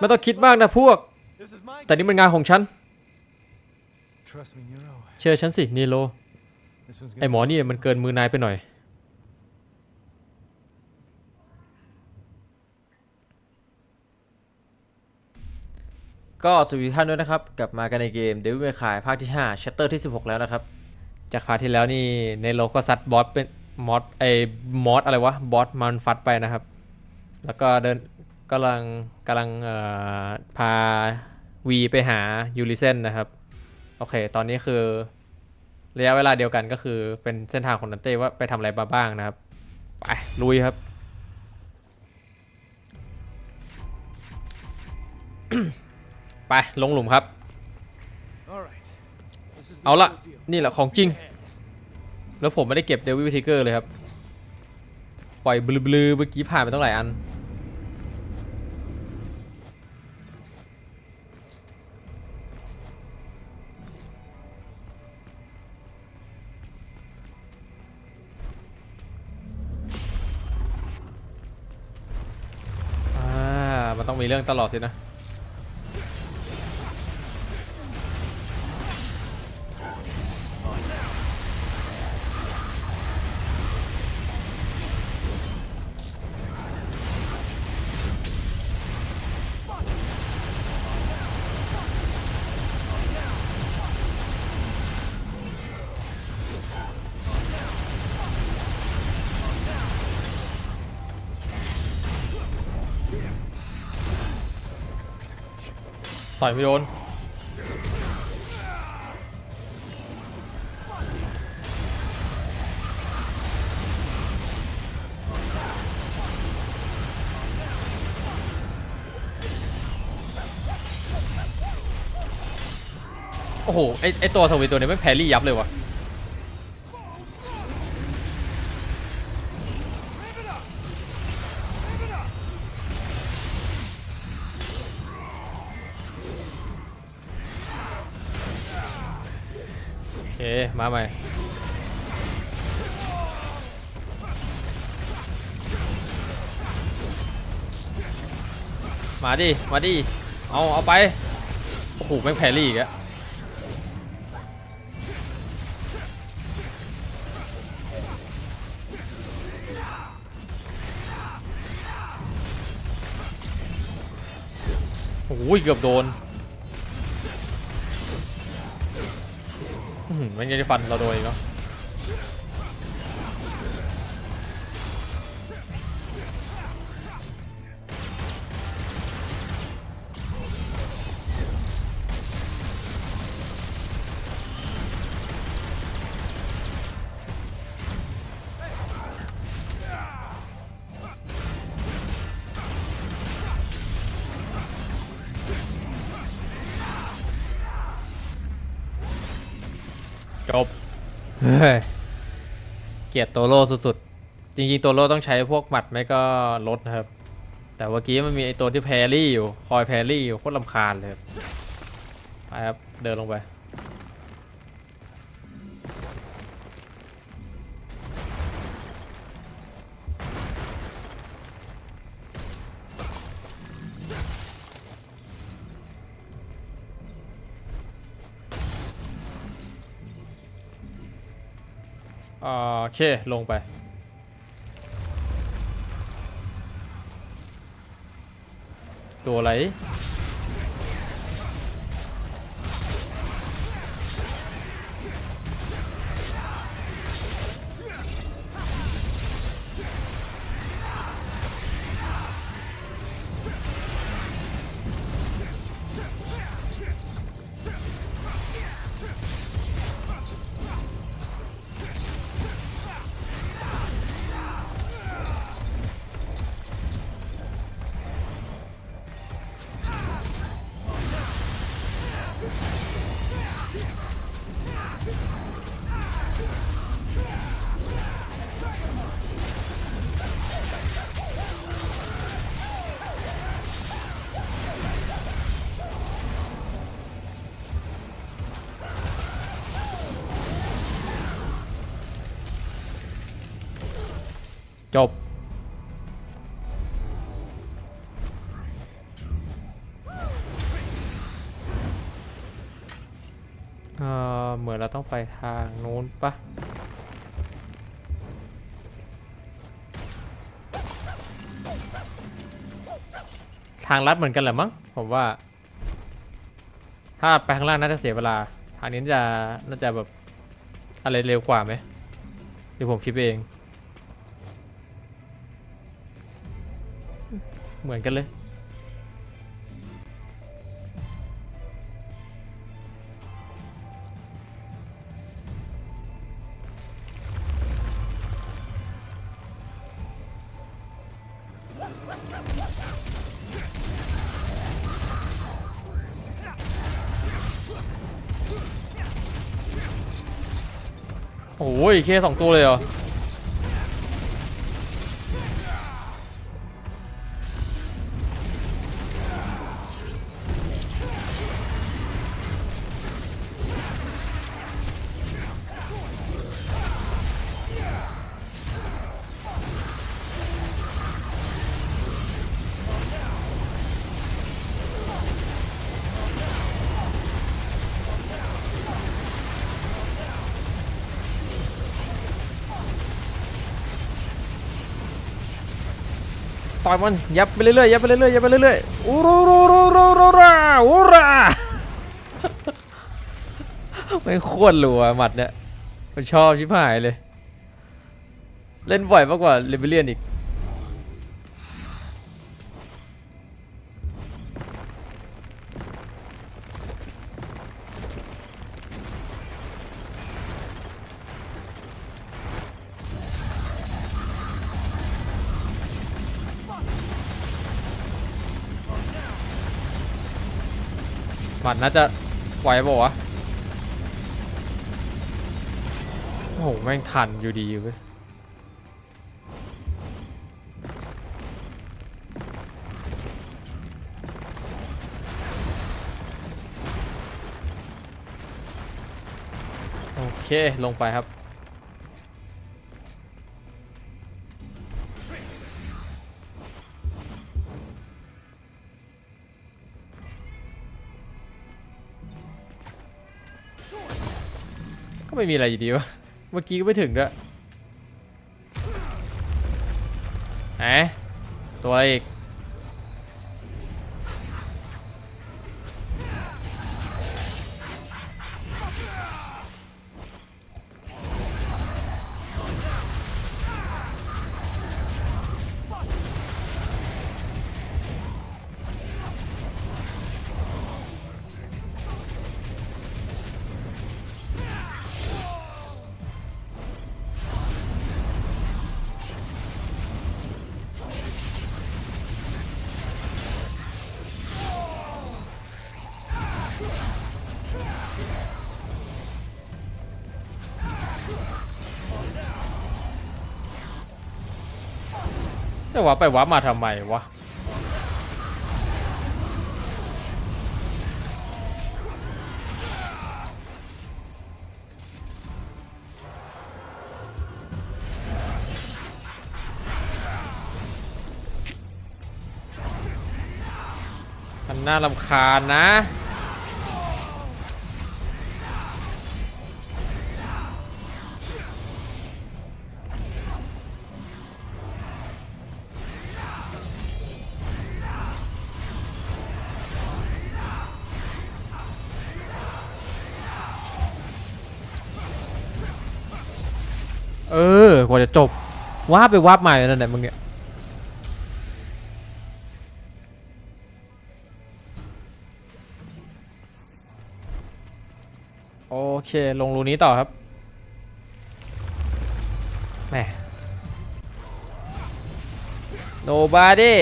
ไม่ต้องคิดมากนะพวก แต่นี่มันงานของฉัน เชื่อฉันสินีโลไอหมอนี่มันเกินมือนายไปหน่อย ก็สวัสดีท่านด้วยนะครับ กลับมากันในเกม Devil May Cry ภาคที่5 Chapter ที่ 16 แล้วนะครับ จากพาร์ทที่แล้วนี่ในโลก็ซัดบอสเป็นมอสไอมอสอะไรวะบอสมันฟัดไปนะครับ แล้วก็เดิน กำลังกำลังเอ่อพาวีไปหายูริเซนนะครับ โอเค ตอนนี้คือ ระยะเวลาเดียวกันก็คือเป็นเส้นทางของนันเต้ว่าไปทำอะไรมาบ้างนะครับ ไป ลุยครับ ไป ลงหลุมครับ right. เอาละนี่แหละของจริง แล้วผมไม่ได้เก็บเดวิลทิเกอร์เลยครับ ปล่อยบลือๆเมื่อกี้ผ่านไปตั้งหลายอัน ต้องมีเรื่องตลอดสินะ ต่อยไม่โดนโอ้โหไอไอตัวทวีตัวนี้ไม่แพรรี่ยับเลยวะ เค มาใหม่มาดิ มาดิ เอา เอาไป โอ้โห แม่งแพรรี่อีกอะโอ้ยเกือบโดน มันยังจะฟันเราโดยอีกเนาะ ลียดโตโร่สุดๆ จริงๆ โตโร่ต้องใช้พวกหมัดไม่ก็ลดนะครับ แต่เมื่อกี้มันมีไอตัวที่แพรรี่อยู่ คอยแพรรี่อยู่โคตรลำคาญเลยครับไปครับ เดินลงไป โอเค ลงไป ตัวอะไร ไปทางนู้นปะทางลัดเหมือนกันแหละมั้งผมว่า ถ้าไปข้างล่างน่าจะเสียเวลา ทางนี้จะน่าจะแบบอะไรเร็วกว่าไหมเดี๋ยวผมคิดเอง เหมือนกันเลย โอ้ยเคสองตัวเลยเหรอ ต่อยมันยับไปเรื่อยๆยับไปเรื่อยๆยับไปเรื่อยๆอูรูรูรูรูรูราอูราไม่โคตรรัวหมัดเนี่ยมันชอบชิบหายเลย เล่นบ่อยมากกว่าเลเบเลียนอีก มัดน่าจะไหวป่าวะโอ้โหแม่งทันอยู่ดีเว้ยโอเค ลงไปครับ ไม่มีอะไรอยู่ดีวะ เมื่อกี้ก็ไม่ถึงด้วยไหนตัวอะไรอีก แต่ว่าไปวับมาทำไมวะมันน่ารำคาญนะ ว่าจะจบวาไปวาบมาอยู่นั่นแหละมึงเนี่ยโอเค ลงรูนี้ต่อครับแหม nobody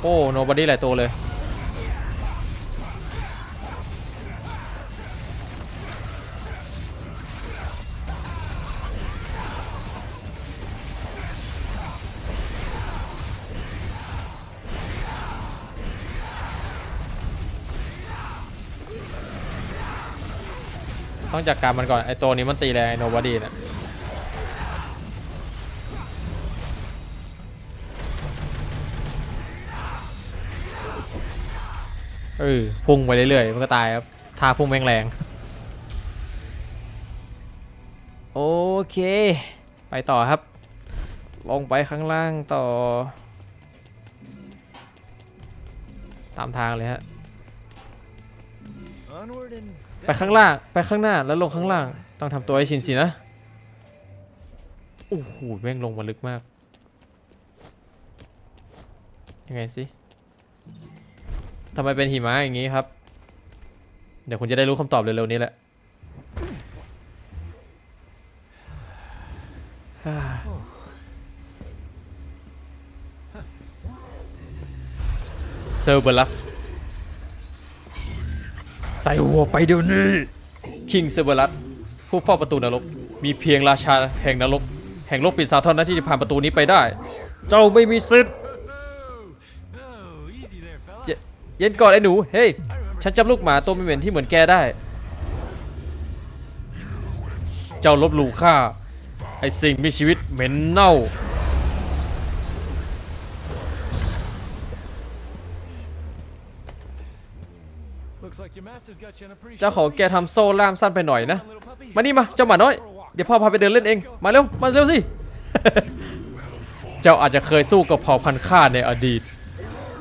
โอ้ nobody หลายตัวเลย จัดการมันก่อนไอตัวนี้มันตีแรงไอโนบอดี้น่ะเออพุ่งไปเรื่อยๆมันก็ตายครับท่าพุ่งแรงแรงโอเค ไปต่อครับ ลงไปข้างล่างต่อ ตามทางเลยฮะ ไปข้างล่าง ไปข้างหน้าแล้วลงข้างล่าง ต้องทำตัวให้ชินสินะ โอ้โหแม่งลงมาลึกมาก ยังไงสิทำไมเป็นหิมะอย่างนี้ครับ เดี๋ยวคุณจะได้รู้คำตอบเร็วๆนี้แหละเซอร์เบลัส ส่หัวไปเดี๋ยวนี้ คิงเซอร์เบลัสผู้เฝ้าประตูนรก มีเพียงราชาแห่งนรก แห่งโลกปีศาจเท่านั้นที่จะผ่านประตูนี้ไปได้ เจ้าไม่มีสิทธิ์ เยเย็นก่อนไอ้หนู เฮ้ย ฉันจำลูกหมาตัวเหม็นๆที่เหมือนแกได้ เจ้าลบหลู่ข้าไอสิ่งมีชีวิตเหม็นเน่า เจ้าของแกทำโซ่ล่ามสั้นไปหน่อยนะ มานี่มาเจ้าหมาน้อย เดี๋ยวพ่อพาไปเดินเล่นเอง มาเร็ว มาเร็วสิ เจ้าอาจจะเคยสู้กับเผ่าพันธุ์ข้าในอดีต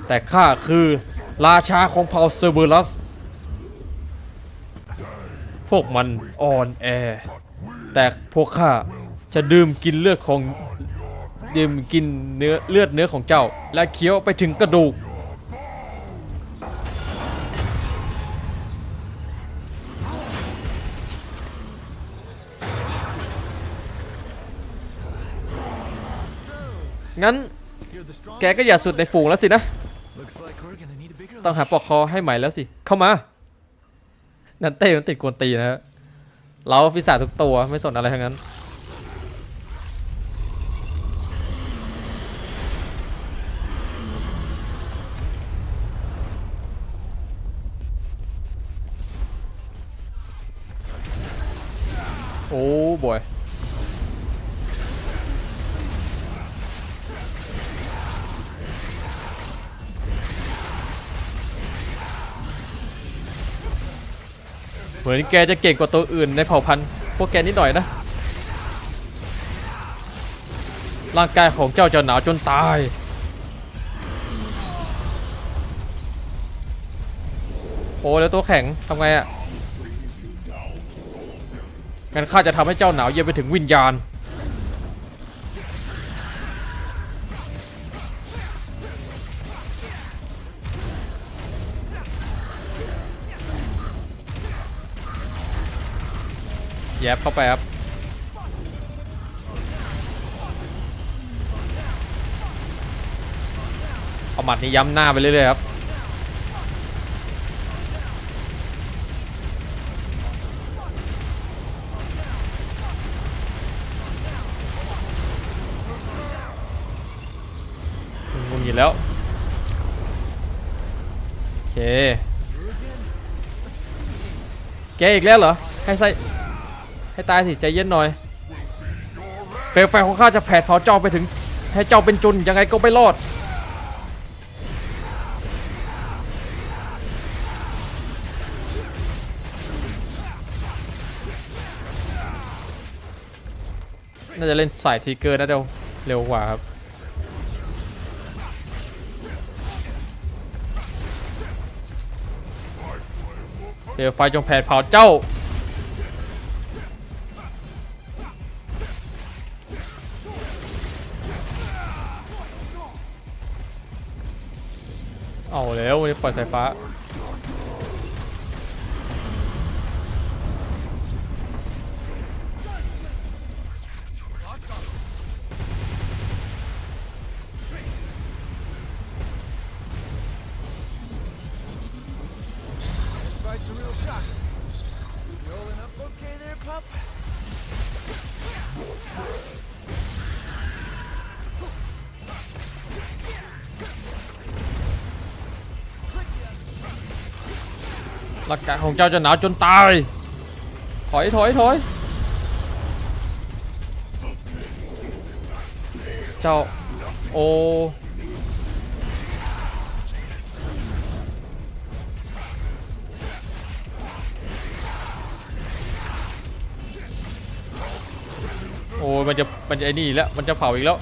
แต่ข้าคือราชาของเผ่าเซอร์เบอรัส พวกมันอ่อนแอ แต่พวกข้าจะดื่มกินเลือดของดื่มกินเนื้อเลือดเนื้อของเจ้า และเคี้ยวไปถึงกระดูก งั้นแกก็อย่าสุดในฝูงแล้วสินะ ต้องหาปลอกคอให้ใหม่แล้วสิ เข้ามา นันเต้มันติดกวนตีนะฮะเราฟิศาทุกตัวไม่สนอะไรทั้งนั้น โอ้บอย มือนแกจะเก่งกว่าตัวอื่นในเผ่าพันธุ์พวกแกนิดหน่อยนะ ร่างกายของเจ้าจะหนาวจนตาย โอ้แล้วตัวแข็งทำไงอะ่ะงั้นข้าจะทำให้เจ้าหนาวเย็นไปถึงวิญญาณ ยบเข้าไปครับ เอาหมัดนี้ย้ำหน้าไปเรื่อยๆครับ งุนหงิดแล้ว โอเค แกอีกแล้วเหรอให้ใส่ ให้ตายสิใจเย็นหน่อยเปลวไฟของข้าจะแผดเผาเจ้าไปถึง ให้เจ้าเป็นจุนยังไงก็ไม่รอดน่าจะเล่นสายทีเกอร์น่าจะเร็วกว่าครับเปลวไฟจงแผดเผาเจ้า เอาแล้ววันนี้ปล่อยสายฟ้าางกายของเจ้าจะหนาวจนตาย ถอยถอยถอยเจ้าโออ้ยมันจะมันจะไอ้นี่อีกแล้ว มันจะเผาอีกแล้ว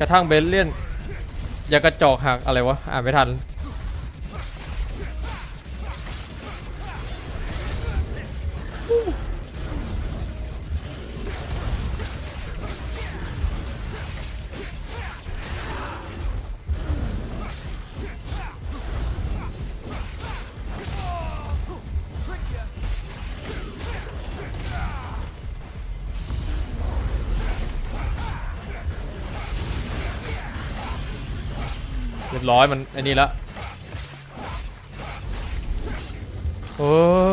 กระทั่งเบลเลียนยากระจอกหักอะไรวะ อ่านไม่ทัน เรียบร้อยมันอันนี้ละโอ้ย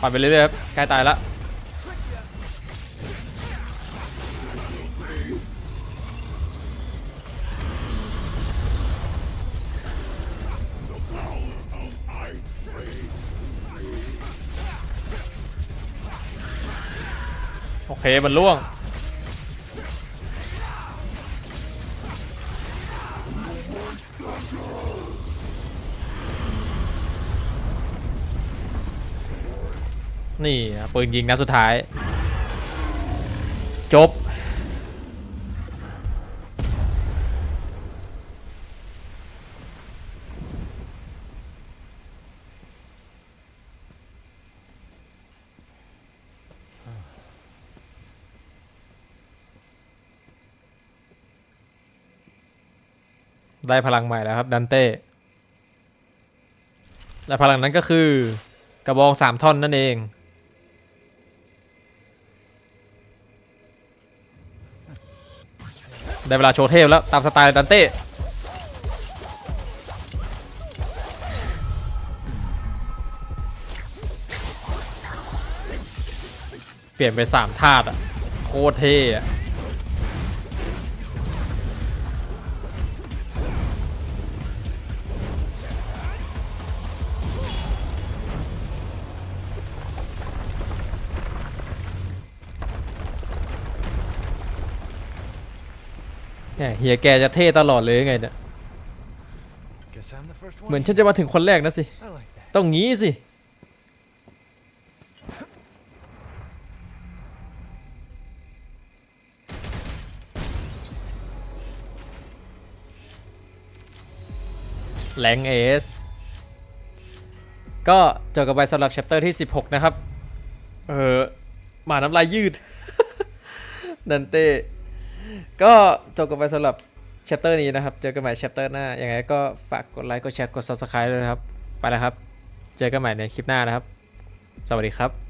ปั่นไปเรื่อยๆครับใกล้ตายละโอเค มันล่วง นี่ปืนยิงนัดสุดท้าย จบ ได้พลังใหม่แล้วครับ ดันเต้ และพลังนั้นก็คือกระบองสามท่อนนั่นเอง ได้เวลาโชว์เทพแล้ว ตามสไตล์ดันเต้เปลี่ยนไปสามธาตุอะโคตรเท่อะ เฮียแกจะเท่ตลอดเลยไงเนี่ยเหมือนฉันจะมาถึงคนแรกนะสิ ต้องงี้สิแรงเอส ก็จบกันไปสำหรับ chapter ที่ 16 นะครับ เออหมาน้ำลายยืดดันเต้ ก็จบกันไปสำหรับแชปเตอร์นี้นะครับ เจอกันใหม่แชปเตอร์หน้า ยังไงก็ฝากกดไลค์ กดแชร์ กด subscribe ด้วยนะครับ ไปแล้วครับ เจอกันใหม่ในคลิปหน้านะครับ สวัสดีครับ